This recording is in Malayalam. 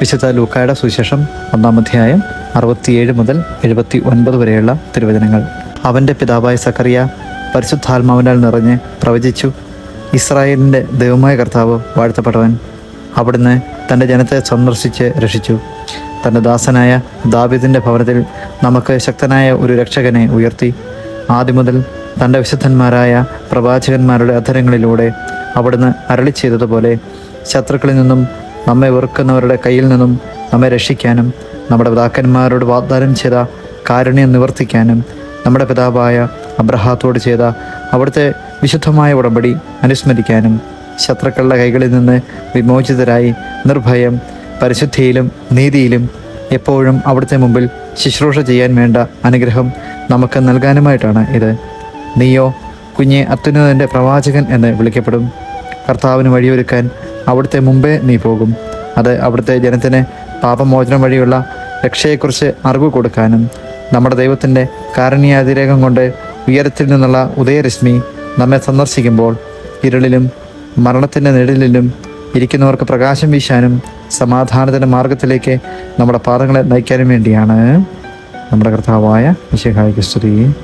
വിശുദ്ധ ലൂക്കായുടെ സുവിശേഷം ഒന്നാം അധ്യായം അറുപത്തിയേഴ് മുതൽ എഴുപത്തി ഒൻപത് വരെയുള്ള തിരുവചനങ്ങൾ. അവന്റെ പിതാവായ സക്കറിയ പരിശുദ്ധാത്മാവിനാൽ നിറഞ്ഞ് പ്രവചിച്ചു ഇസ്രായേലിന്റെ ദൈവമായ കർത്താവ് വാഴ്ത്തപ്പെട്ടവൻ അവിടുന്ന് തന്റെ ജനത്തെ സന്ദർശിച്ച് രക്ഷിച്ചു. തന്റെ ദാസനായ ദാബിദിന്റെ ഭവനത്തിൽ നമുക്ക് ശക്തനായ ഒരു രക്ഷകനെ ഉയർത്തി. ആദ്യം മുതൽ തന്റെ വിശുദ്ധന്മാരായ പ്രവാചകന്മാരുടെ അധരങ്ങളിലൂടെ അവിടുന്ന് അരളി ചെയ്തതുപോലെ ശത്രുക്കളിൽ നിന്നും നമ്മെ വെറുക്കുന്നവരുടെ കയ്യിൽ നിന്നും നമ്മെ രക്ഷിക്കാനും നമ്മുടെ പിതാക്കന്മാരോട് വാഗ്ദാനം ചെയ്ത കാരുണ്യം നിവർത്തിക്കാനും നമ്മുടെ പിതാവായ അബ്രഹാത്തോട് ചെയ്ത അവിടുത്തെ വിശുദ്ധമായ ഉടമ്പടി അനുസ്മരിക്കാനും ശത്രുക്കളുടെ കൈകളിൽ നിന്ന് വിമോചിതരായി നിർഭയം പരിശുദ്ധിയിലും നീതിയിലും എപ്പോഴും അവിടുത്തെ മുമ്പിൽ ശുശ്രൂഷ ചെയ്യാൻ വേണ്ട അനുഗ്രഹം നമുക്ക് നൽകാനുമായിട്ടാണ് ഇത്. നീയോ കുഞ്ഞെ അത്യുന്നതന്റെ പ്രവാചകൻ എന്ന് വിളിക്കപ്പെടും. കർത്താവിന് വഴിയൊരുക്കാൻ അവിടുത്തെ മുമ്പേ നീ പോകും. അത് അവിടുത്തെ ജനത്തിന് പാപമോചനം വഴിയുള്ള രക്ഷയെക്കുറിച്ച് അറിവ് കൊടുക്കാനും നമ്മുടെ ദൈവത്തിന്റെ കാരുണ്യാതിരേകം കൊണ്ട് ഉയരത്തിൽ നിന്നുള്ള ഉദയരശ്മി നമ്മെ സന്ദർശിക്കുമ്പോൾ ഇരുളിലും മരണത്തിന്റെ നിഴലിലും ഇരിക്കുന്നവർക്ക് പ്രകാശം വീശാനും സമാധാനത്തിന്റെ മാർഗത്തിലേക്ക് നമ്മുടെ പാദങ്ങളെ നയിക്കാനും വേണ്ടിയാണ്. നമ്മുടെ കർത്താവായ വിശേഷായിക്ക് സ്തുതി.